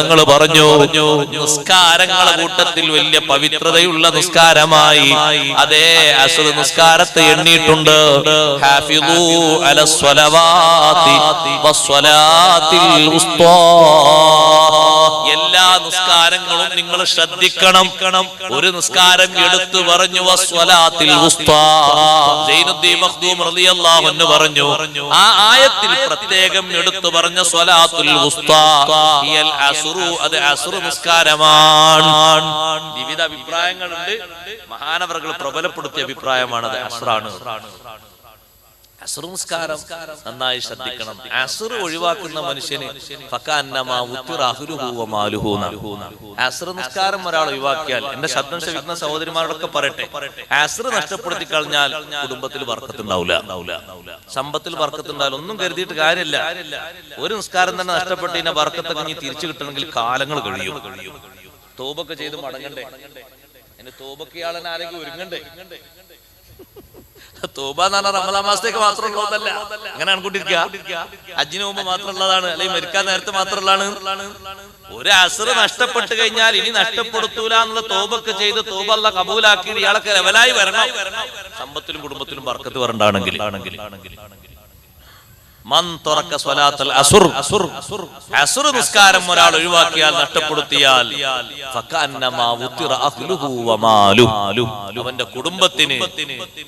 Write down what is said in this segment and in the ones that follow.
തങ്ങൾ പറഞ്ഞു നിസ്കാരങ്ങളെ കൂട്ടത്തിൽ വലിയ പവിത്രതയുള്ള നിസ്കാരമായി. അതേ അസുര നിസ്കാരത്തെ എണ്ണിയിട്ടുണ്ട്. എല്ലാ നിസ്കാരങ്ങളും നിങ്ങൾ ശ്രദ്ധിക്കണം. ഒരു നിസ്കാരം എടുത്തു പറഞ്ഞു പറഞ്ഞു ആ ആയത്തിൽ പ്രത്യേകം എടുത്തു പറഞ്ഞ സ്വലാത്തുൽ ഉസ്താ. അത് അസ്റു നിസ്കാരമാണ്. വിവിധ അഭിപ്രായങ്ങളുണ്ട്. മഹാനവറുകൾ പ്രബലപ്പെടുത്തിയ അഭിപ്രായമാണ് അത് അസ്റാണ്. അസുർ നിസ്കാരം നന്നായി ശ്രദ്ധിക്കണം. അസുർ ഒഴിവാക്കുന്ന മനുഷ്യന്. അസുർ നിസ്കാരം ഒരാൾ ഒഴിവാക്കിയാൽ എന്റെ ശബ്ദം ശ്രമിക്കുന്ന സഹോദരിമാരോടൊക്കെ പറയട്ടെ. അസുർ നഷ്ടപ്പെടുത്തി കഴിഞ്ഞാൽ കുടുംബത്തിൽ വർക്കത്തുണ്ടാവില്ല. സമ്പത്തിൽ വർക്കത്തുണ്ടാവില്ല ഒന്നും കരുതിയിട്ട് കാര്യമില്ല. ഒരു നിസ്കാരം തന്നെ നഷ്ടപ്പെട്ട് ഇതിനെ വർക്കത്തൊക്കെ ഇനി തിരിച്ചു കിട്ടണമെങ്കിൽ കാലങ്ങൾ കഴിയും. തോപൊക്കെ ചെയ്ത് മടങ്ങണ്ടേ? എന്റെ തോപൊക്കെ ഇയാളെന്നെ ആരെങ്കിലും ഒരുങ്ങണ്ടേ? തോബ എന്ന് പറഞ്ഞാൽ റമദാ മാസത്തേക്ക് മാത്രമുള്ളതല്ല അങ്ങനെ കണക്കൂട്ടിരിക്കുക അജിന് മുമ്പ് മാത്രമുള്ളതാണ്. അല്ലെങ്കിൽ മരിക്കാൻ നേരത്തെ മാത്രമുള്ളതാണ്. ഒരു അസർ നഷ്ടപ്പെട്ട് കഴിഞ്ഞാൽ ഇനി നഷ്ടപ്പെടുത്തൂല എന്നുള്ള തോബൊക്കെ ചെയ്ത് തോബല്ല കബൂലാക്കി ഇയാളൊക്കെ ലെവലായി വരണം. സമ്പത്തിലും കുടുംബത്തിലും വർക്കത്ത് വരണ്ടാണെങ്കിൽ ആണെങ്കിൽ ആണെങ്കിൽ അസുർ നിസ്കാരം ഒരാൾ ഒഴിവാക്കിയാൽ നഷ്ടപ്പെടുത്തിയാൽ. അവന്റെ കുടുംബത്തിന്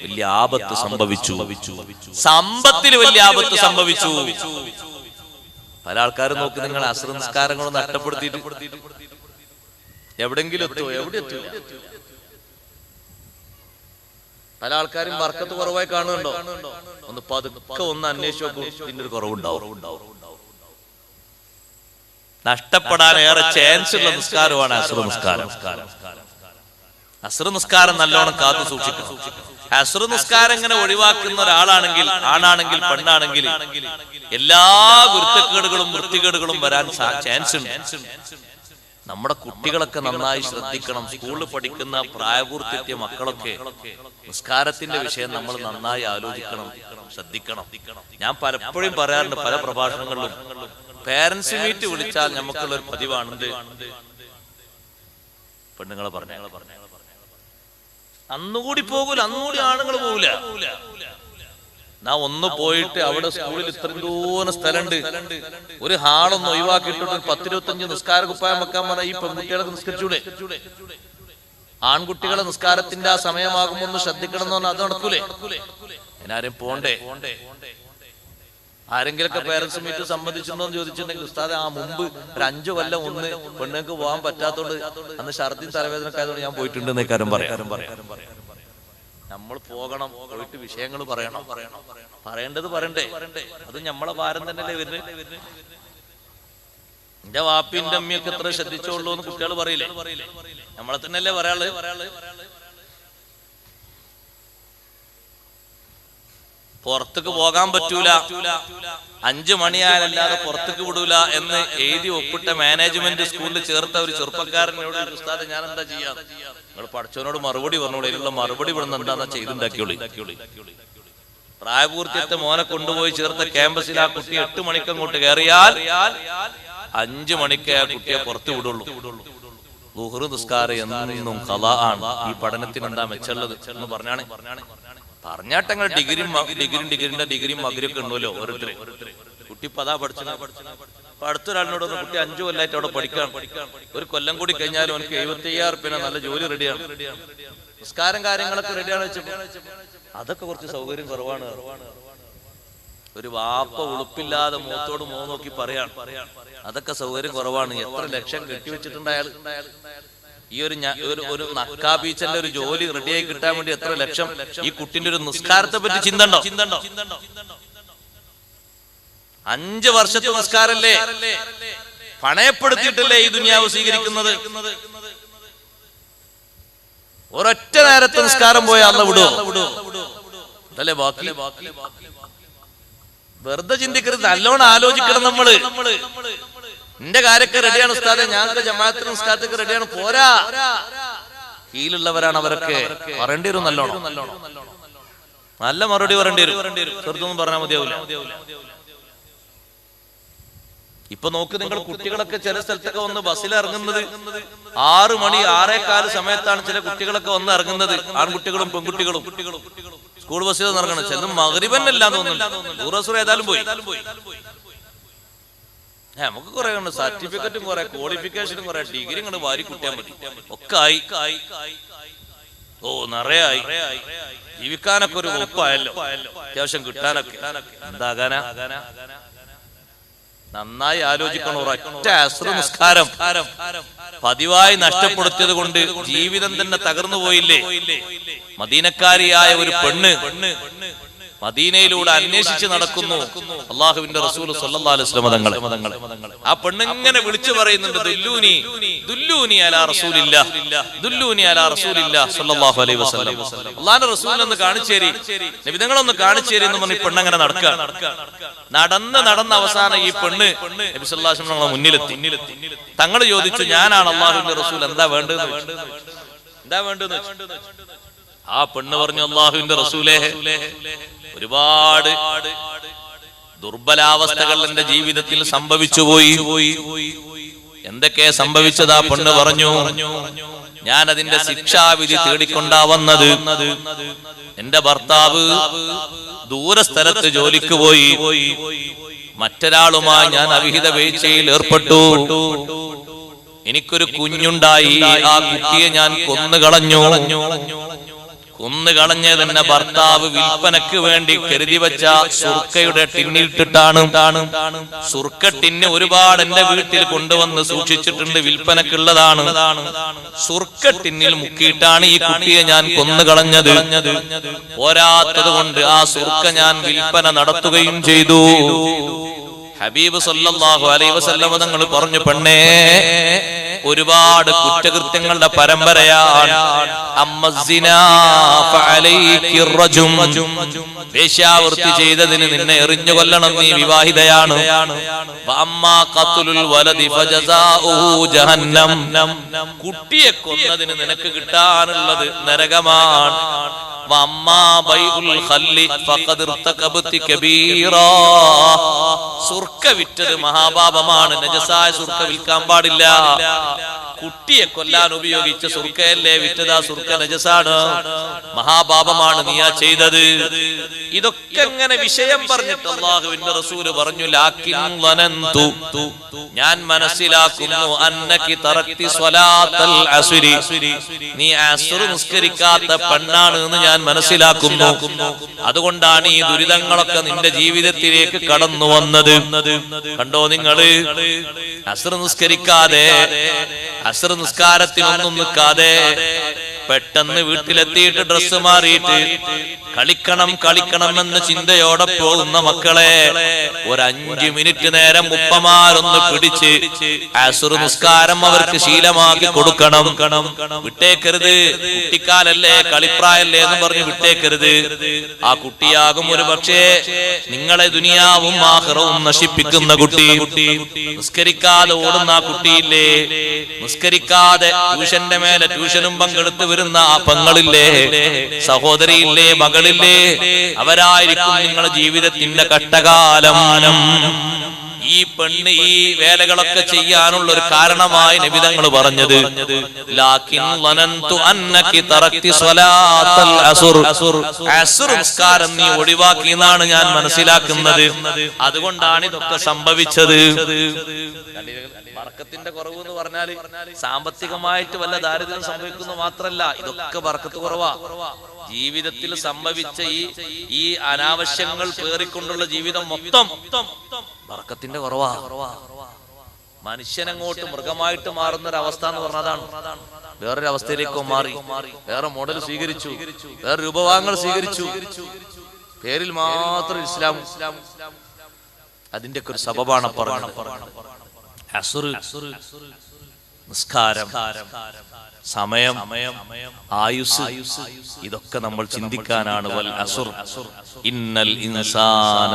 വലിയ ആപത്ത് സംഭവിച്ചു. സമ്പത്തിന് വലിയ ആപത്ത് സംഭവിച്ചു. പല ആൾക്കാരും നോക്കി നിങ്ങൾ അസുർ നിസ്കാരങ്ങളും നഷ്ടപ്പെടുത്തിയിട്ട്. എവിടെങ്കിലും എത്തുമോ എവിടെ എത്തുമോ പല ആൾക്കാരും വർക്കത്ത് കുറവായി കാണുന്നുണ്ടോ? ഒന്ന് പതുക്കെ ഒന്ന് അന്വേഷിച്ചു ഇതിന്റെ ഒരു കുറവുണ്ടാവും. നഷ്ടപ്പെടാൻ ഏറെ ചാൻസ് ഉള്ള നിസ്കാരമാണ് അസുര നിസ്കാരം. അസുര നിസ്കാരം നല്ലോണം കാത്തു സൂക്ഷിക്കണം. അസുര നിസ്കാരം ഇങ്ങനെ ഒഴിവാക്കുന്ന ഒരാളാണെങ്കിൽ ആണാണെങ്കിൽ പെണ്ണാണെങ്കിൽ എല്ലാ ഗുരുത്തക്കേടുകളും വൃത്തികേടുകളും വരാൻ ചാൻസ് ഉണ്ട്. നമ്മുടെ കുട്ടികളൊക്കെ നന്നായി ശ്രദ്ധിക്കണം. സ്കൂളിൽ പഠിക്കുന്ന പ്രായപൂർത്തിയെത്തിയ മക്കളൊക്കെ നിസ്കാരത്തിന്റെ വിഷയം നമ്മൾ നന്നായി ആലോചിക്കണം ശ്രദ്ധിക്കണം. ഞാൻ പലപ്പോഴും പറയാറുണ്ട് പല പ്രഭാഷണങ്ങളിലും പേരൻസ് മീറ്റ് വിളിച്ചാൽ നമുക്കുള്ള ഒരു പെണ്ണുങ്ങളെ പറഞ്ഞു അന്നുകൂടി പോകൂല അന്നുകൂടി ആണുങ്ങൾ പോകൂല. നാ ഒന്ന് പോയിട്ട് അവിടെ സ്കൂളിൽ ഇത്രയും ദൂരം സ്ഥലമുണ്ട്. ഒരു ഹാളൊന്ന് ഒഴിവാക്കിയിട്ടുണ്ട് പത്തിരുപത്തഞ്ച് നിസ്കാര കുപ്പായം വെക്കാൻ പറഞ്ഞ ഈ പെൺകുട്ടികളൊക്കെ നിസ്കരിച്ചൂടെ? ആൺകുട്ടികളെ നിസ്കാരത്തിന്റെ ആ സമയമാകുമ്പോ ഒന്ന് ശ്രദ്ധിക്കണം എന്ന് പറഞ്ഞാൽ അത് നടക്കൂലേ? എന്നാരും പോണ്ടേ? ആരെങ്കിലൊക്കെ പേരൻസ് മീറ്റ് സംബന്ധിച്ചിട്ടുണ്ടോ എന്ന് ചോദിച്ചിട്ടുണ്ടെങ്കിൽ ഉസ്താദ് ആ മുമ്പ് ഒരു അഞ്ചു കൊല്ലം ഒന്ന് പെണ്ണുങ്ങൾക്ക് പോകാൻ പറ്റാത്തോണ്ട് അന്ന് ഛർദി തലവേദനക്കായതുകൊണ്ട് ഞാൻ പോയിട്ടുണ്ട് എന്നേക്കാരും പറയാം. നമ്മൾ പോകണം പോയിട്ട് വിഷയങ്ങൾ പറയണം. പറയണം പറയേണ്ടത് പറയണ്ടേ? അത് നമ്മളെ ഭാരം തന്നെയല്ലേ വരുന്നത്. എന്റെ വാപ്പിന്റെ അമ്മയൊക്കെ എത്ര ശ്രദ്ധിച്ചോളൂ എന്ന് കുട്ടികൾ പറയില്ലേ? നമ്മളെ തന്നെയല്ലേ പറയാൾ പുറത്തേക്ക് പോകാൻ പറ്റൂല. അഞ്ചു മണിയായാലല്ലാതെ പുറത്തേക്ക് വിടൂല എന്ന് എഴുതി ഒപ്പിട്ട മാനേജ്മെന്റ് സ്കൂളിൽ ചേർത്ത ഒരു ചെറുപ്പക്കാരനോട് ഉസ്താദ് ഞാൻ എന്താ ചെയ്യാ? നിങ്ങൾ പഠിച്ചവനോട് മറുപടി പറഞ്ഞോളൂ. ഇതിലുള്ള മറുപടി ഇവിടുന്ന് എന്താന്നാ ചെയ്തുണ്ടാക്കിയോളി പ്രായപൂർത്തിയത്തെ മോനെ കൊണ്ടുപോയി ചേർത്ത ക്യാമ്പസിൽ ആ കുട്ടി എട്ട് മണിക്ക് അങ്ങോട്ട് കയറിയാൽ അഞ്ചു മണിക്ക് ആ കുട്ടിയെ പുറത്തു വിടുള്ളൂ. ലുഹ്റു നിസ്കാരം എന്നും കഥ ആണ്. ഈ പഠനത്തിന് എന്താ മെച്ചുള്ളത് എന്ന് പറഞ്ഞാണ്. പറഞ്ഞാട്ടങ്ങൾ ഡിഗ്രി ഡിഗ്രി ഡിഗ്രിന്റെ ഡിഗ്രി മകരൊക്കെ ഉണ്ടല്ലോ ഓരോരുത്തര്. കുട്ടി പതാ പഠിച്ചു അപ്പൊ അടുത്തൊരാളിനോട് കുട്ടി അഞ്ചു കൊല്ലായിട്ട് അവിടെ പഠിക്കാൻ ഒരു കൊല്ലം കൂടി കഴിഞ്ഞാൽ അവനക്ക് എഴുപത്തി അയ്യായിരം പിന്നെ നല്ല ജോലി റെഡിയാണ് നിസ്കാരം കാര്യങ്ങളൊക്കെ റെഡിയാണ് അതൊക്കെ കുറച്ച് സൗകര്യം കുറവാണ്. ഒരു വാപ്പ ഉളുപ്പില്ലാതെ മുഖത്തോട് മുഖം നോക്കി പറയാൻ അതൊക്കെ സൗകര്യം കുറവാണ്. എത്ര ലക്ഷം കെട്ടിവെച്ചിട്ടുണ്ട് അയാൾ ഈ ഒരു ഒരു ഒരു നക്കാ ബീച്ചന്റെ ഒരു ജോലി റെഡിയായി കിട്ടാൻ വേണ്ടി എത്ര ലക്ഷം ഈ കുട്ടിന്റെ ഒരു നിസ്കാരത്തെ പറ്റി ചിന്തണ്ടോ? ചിന്തണ്ടോ? അഞ്ച് വർഷത്തെ നിസ്കാരല്ലേ? പണയപ്പെടുത്തിയിട്ടല്ലേ ഈ ദുനിയാവ് സ്വീകരിക്കുന്നത്? ഒരൊറ്റ നേരത്തെ നിസ്കാരം പോയാൽ അന്ന് വിടുവോ? അതല്ലേ ബാക്കി? വെറുതെ ചിന്തിക്കരുത് നല്ലോണം ആലോചിക്കണം നമ്മൾ. എന്റെ കാര്യമൊക്കെ റെഡിയാണ് ഉസ്താദെ. ഞങ്ങളുടെ ജമാഅത്തിന് നിസ്കാരത്തൊക്കെ റെഡിയാണ് പോരാ. കീഴിലുള്ളവരാണ് അവരൊക്കെ. പറയേണ്ടി വരും നല്ലോണം. നല്ല മറുപടി പറയേണ്ടി വരും. ചെറുതൊന്നും പറഞ്ഞാൽ മതിയാവില്ല ഇപ്പൊ നോക്ക് നിങ്ങൾ കുട്ടികളൊക്കെ ചില സ്ഥലത്തൊക്കെ വന്ന് ബസ്സിൽ ഇറങ്ങുന്നത്. ആറു മണി ആറേകാൽ സമയത്താണ് ചില കുട്ടികളൊക്കെ വന്ന് ഇറങ്ങുന്നത്. ആൺകുട്ടികളും പെൺകുട്ടികളും. സ്കൂൾ ബസ്സിൽ ഇറങ്ങണം ചെന്ന് മകരിബന്നല്ലാന്ന് തോന്നുന്നു ടൂറിസ്റ്റ് ഏതായാലും പോയി. നമുക്ക് കുറെ ഉണ്ട്. സർട്ടിഫിക്കറ്റും കുറെ ക്വാളിഫിക്കേഷനും കുറെ ഡിഗ്രി ഇങ്ങോട്ട് വാരി കുട്ടിയാൻ മതി. ഒക്കെ ആയി. ഓ നിറയെ ആയി ജീവിക്കാനൊക്കെ ഒരു ഒപ്പായല്ലോ അത്യാവശ്യം കിട്ടാനൊക്കെ. എന്താകാനാ നന്നായി ആലോചിക്കണം ഒരൊറ്റ അസ്ര നിസ്കാരം പതിവായി നഷ്ടപ്പെടുത്തിയത് കൊണ്ട് ജീവിതം തന്നെ തകർന്നു പോയില്ലേ? മദീനക്കാരിയായ ഒരു പെണ്ണ്. മദീനയിലൂടെ അന്വേഷിച്ച് നടക്കുന്നു. അള്ളാഹുവിന്റെ റസൂൽ സല്ലല്ലാഹു അലൈഹി വസല്ലം തങ്ങളെ ആ പെണ്ണിങ്ങനെ വിളിച്ചു പറയുന്നുണ്ട് ദുല്ലൂനി. ദുല്ലൂനി. അലാ റസൂലില്ല. ദുല്ലൂനി അലാ റസൂലില്ല സല്ലല്ലാഹു അലൈഹി വസല്ലം. അള്ളാഹിന്റെ റസൂലിനെ ഒന്ന് കാണിച്ചു തരി. നബിതങ്ങളൊന്ന് കാണിച്ചേരി എന്ന് പറഞ്ഞ് പെണ്ണങ്ങനെ നടക്കുക നടന്ന് നടന്ന അവസാനം ഈ പെണ്ണ് നബി സല്ലല്ലാഹു അലൈഹി വസല്ലം മുന്നിലെത്തി. തങ്ങൾ ചോദിച്ചു ഞാനാണ് അള്ളാഹുവിന്റെ റസൂൽ എന്താ വേണ്ടത്? എന്താ ചോദിച്ചു. ആ പെണ്ണ് പറഞ്ഞു അള്ളാഹുവിന്റെ റസൂലേ ഒരുപാട് ദുർബലാവസ്ഥകൾ എന്റെ ജീവിതത്തിൽ സംഭവിച്ചു പോയി. എന്തൊക്കെ സംഭവിച്ചത് പെണ്ണ് പറഞ്ഞു? ഞാൻ അതിന്റെ ശിക്ഷാവിധി തേടിക്കൊണ്ടാ വന്നത്. എന്റെ ഭർത്താവ് ദൂരസ്ഥലത്ത് ജോലിക്ക് പോയി. മറ്റൊരാളുമായി ഞാൻ അവിഹിത വീഴ്ചയിൽ ഏർപ്പെട്ടു. എനിക്കൊരു കുഞ്ഞുണ്ടായി. ആ കുട്ടിയെ ഞാൻ കൊന്നുകളഞ്ഞു. കൊന്നുകളഞ്ഞത് തന്നെ ഭർത്താവ് വിൽപ്പനക്ക് വേണ്ടി കരുതി വെച്ച സുർക്കയുടെ ടിന്നിട്ടിട്ടാണ് സുർക്ക ടിന്ന് ഒരുപാട് എന്റെ വീട്ടിൽ കൊണ്ടുവന്ന് സൂക്ഷിച്ചിട്ടുണ്ട് വിൽപ്പനക്കുള്ളതാണ് സുർക്ക ടിന്നിൽ മുക്കിയിട്ടാണ് ഈ കുട്ടിയെ ഞാൻ കൊന്നുകളഞ്ഞത്. പോരാത്തത് കൊണ്ട് ആ സുർക്ക ഞാൻ വിൽപ്പന നടത്തുകയും ചെയ്തു. ഹബീബ് സല്ലാഹു അലൈഹി വസല്ലം തങ്ങൾ പറഞ്ഞു പെണ്ണേ ഒരുപാട് കുറ്റകൃത്യങ്ങളുടെ പരമ്പരയാണ്. വേശ്യാവൃത്തി ചെയ്തതിന് നിന്നെ എറിഞ്ഞു കൊല്ലണം നീ വിവാഹിതയാണ്. കുട്ടിയെ കൊന്നതിന് നിനക്ക് കിട്ടാനുള്ളത് നരകമാണ്. അമ്മാ ബൈഉൽ ഖല്ലി ഫഖദ് ഇർതകബതി കബീറാ. വിറ്റത് മഹാപാപമാണ്. നജസായ സുർക്ക വിൽക്കാൻ പാടില്ല. കുട്ടിയെ കൊല്ലാൻ ഉപയോഗിച്ച സുർക്കയല്ലേ വിറ്റതാ? സുർക്ക നജസാണ്. മഹാപാപമാണ് നീ ആ ചെയ്തത്. ഇതൊക്കെ എങ്ങനെ വിഷയം പറഞ്ഞിട്ട് റസൂൽ പറഞ്ഞു ഞാൻ മനസ്സിലാക്കുന്നു സ്വലാത്തൽ നീ അസുർ നിസ്കരിക്കാത്ത പെണ്ണാണ് എന്ന് ഞാൻ മനസ്സിലാക്കുന്നു. അതുകൊണ്ടാണ് ഈ ദുരിതങ്ങളൊക്കെ നിന്റെ ജീവിതത്തിലേക്ക് കടന്നു വന്നത്. കണ്ടോ നിങ്ങൾ? അസുർ നിസ്കരിക്കാതെ അസുർ നിസ്കാരത്തിനൊന്നും നിൽക്കാതെ പെട്ടെന്ന് വീട്ടിലെത്തിയിട്ട് ഡ്രസ്സ് മാറിയിട്ട് കളിക്കണം കളിക്കണം എന്ന ചിന്തയോടെ പോകുന്ന മക്കളെ ഒരു അഞ്ചു മിനിറ്റ് നേരം ഉപ്പമാരൊന്ന് പിടിച്ച് അസുർ നിസ്കാരം അവർക്ക് ശീലമാക്കി കൊടുക്കണം. വിട്ടേക്കരുത് കുട്ടിക്കാലല്ലേ കളിപ്രായല്ലേ എന്ന് പറഞ്ഞ് വിട്ടേക്കരുത്. ആ കുട്ടിയാകും ഒരു പക്ഷേ നിങ്ങളെ ദുനിയാവും ആഹ്റവും നശിപ്പിക്കുന്ന കുട്ടി. നിസ്കരിക്കാതെ ഓടുന്ന ആ കുട്ടിയില്ലേ? നിസ്കരിക്കാതെ ട്യൂഷന്റെ മേലെ ട്യൂഷനും പങ്കെടുത്ത് വരുന്ന ആ പെങ്ങളില്ലേ സഹോദരിയില്ലേ മകളില്ലേ അവരായിരിക്കും നിങ്ങളുടെ ജീവിതത്തിന്റെ കട്ടകാലം ഈ പെണ്ണ് ഈ വേലകളൊക്കെ ചെയ്യാനുള്ള ഒരു കാരണമായി നിബിതങ്ങൾ പറഞ്ഞത്. നിസ്കാരം നീ ഒഴിവാക്കി എന്നാണ് ഞാൻ മനസ്സിലാക്കുന്നത്. അതുകൊണ്ടാണ് ഇതൊക്കെ സംഭവിച്ചത്. വർക്കത്തിന്റെ കുറവ് എന്ന് പറഞ്ഞാൽ സാമ്പത്തികമായിട്ട് വല്ല ദാരിദ്ര്യം സംഭവിക്കുന്നു മാത്രല്ല ഇതൊക്കെ വർക്കത്ത് കുറവാ. ജീവിതത്തിൽ സംഭവിച്ച ഈ ഈ അനാവശ്യങ്ങൾ പേറിക്കൊണ്ടുള്ള ജീവിതം മൊത്തം വർക്കത്തിന്റെ കുറവാ. മനുഷ്യനങ്ങോട്ട് മൃഗമായിട്ട് മാറുന്ന ഒരു അവസ്ഥ എന്ന് പറഞ്ഞതാണ് വേറൊരു അവസ്ഥയിലേക്കോ മാറി. വേറെ മോഡൽ സ്വീകരിച്ചു. വേറെ രൂപഭാഗങ്ങൾ സ്വീകരിച്ചു. പേരിൽ മാത്രം ഇസ്ലാം. അതിന്റെ ഒക്കെ ഒരു സബബാണ് പറഞ്ഞു നിസ്കാരം സമയം ആയുസ് ഇതൊക്കെ നമ്മൾ ചിന്തിക്കാനാണ്. വൽ അസുർ ഇന്നൽ ഇൻസാന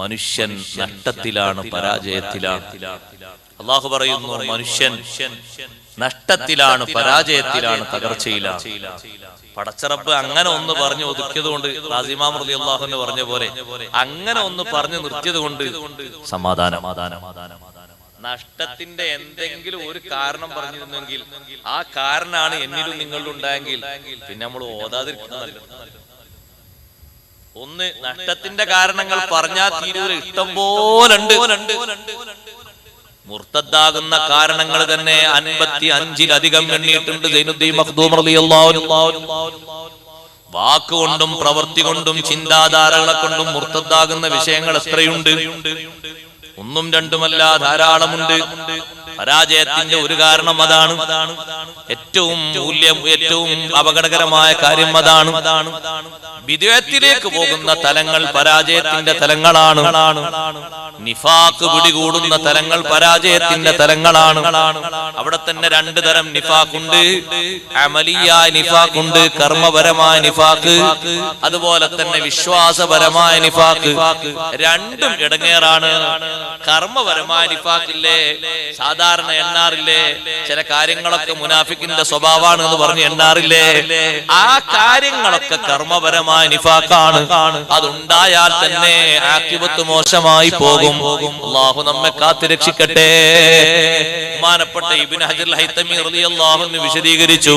മനുഷ്യൻ നഷ്ടത്തിലാണ് പരാജയത്തിലാണ്. അള്ളാഹു പറയുന്നു മനുഷ്യൻ നഷ്ടത്തിലാണ് പരാജയത്തിലാണ് തകർച്ചയിലാണ്. പടച്ചറപ്പ് അങ്ങനെ ഒന്ന് പറഞ്ഞു ഒതുക്കിയത് കൊണ്ട് റാസിമാം റലി അള്ളാഹുന്ന് പറഞ്ഞ പോലെ അങ്ങനെ ഒന്ന് പറഞ്ഞു നിർത്തിയത് കൊണ്ട് സമാധാനം. നഷ്ടത്തിന്റെ എന്തെങ്കിലും ഒരു കാരണം പറഞ്ഞിരുന്നെങ്കിൽ ആ കാരണമാണ് എന്നിലും നിങ്ങളിലും ഉണ്ടായെങ്കിൽ പിന്നെ നമ്മൾ ഓതാതിരിക്കുന്നത് ഒന്ന് നഷ്ടത്തിന്റെ കാരണങ്ങൾ പറഞ്ഞാൽ തീരൂര് ഇഷ്ടം പോലുണ്ട് മുർത്തദ്ദാകുന്ന കാരണങ്ങൾ തന്നെ അൻപത്തി അഞ്ചിലധികം എണ്ണിയിട്ടുണ്ട് സൈനുദ്ദീൻ മഖ്ദൂം. വാക്കുകൊണ്ടും പ്രവൃത്തി കൊണ്ടും ചിന്താധാരകളെ കൊണ്ടും മുർത്തദ്ദാകുന്ന വിഷയങ്ങൾ എത്രയുണ്ട് ഒന്നും രണ്ടുമല്ല ധാരാളമുണ്ട്. പരാജയത്തിന്റെ ഒരു കാരണം അതാണ്. ഏറ്റവും മൂല്യം ഏറ്റവും അപകടകരമായ കാര്യം അതാണ്. വിദേഹത്തിലേക്ക് പോകുന്ന തലങ്ങൾ പരാജയത്തിന്റെ തലങ്ങളാണ്. നിഫാക്ക് പിടികൂടുന്ന തലങ്ങൾ പരാജയത്തിന്റെ തലങ്ങളാണ്. അവിടെ തന്നെ രണ്ടു തരം നിഫാക്കുണ്ട്. അമലിയായ നിഫാക്കുണ്ട് കർമ്മപരമായ നിഫാക്ക് അതുപോലെ തന്നെ വിശ്വാസപരമായ നിഫാക്ക്. രണ്ടും ഇടങ്ങേറാണ്. കർമ്മപരമായ നിഫാക്കില്ലേ സാധാരണ എണ്ണാറില്ലേ? ചില കാര്യങ്ങളൊക്കെ മുനാഫിക്കിന്റെ സ്വഭാവമാണ് എന്ന് പറഞ്ഞ് എണ്ണാറില്ലേ? ആ കാര്യങ്ങളൊക്കെ കർമ്മപരമായ നിഫാക്കാണ് അതുണ്ടായാൽ തന്നെ ആക്കിബത്ത് മോശമായി പോകും. അള്ളാഹു നമ്മെ കാത്തുരക്ഷിക്കട്ടെ ബഹുമാനപ്പെട്ട ഇബിൻ ഹജർ ഹൈത്തമി റളിയല്ലാഹു അൻഹു വിശദീകരിച്ചു.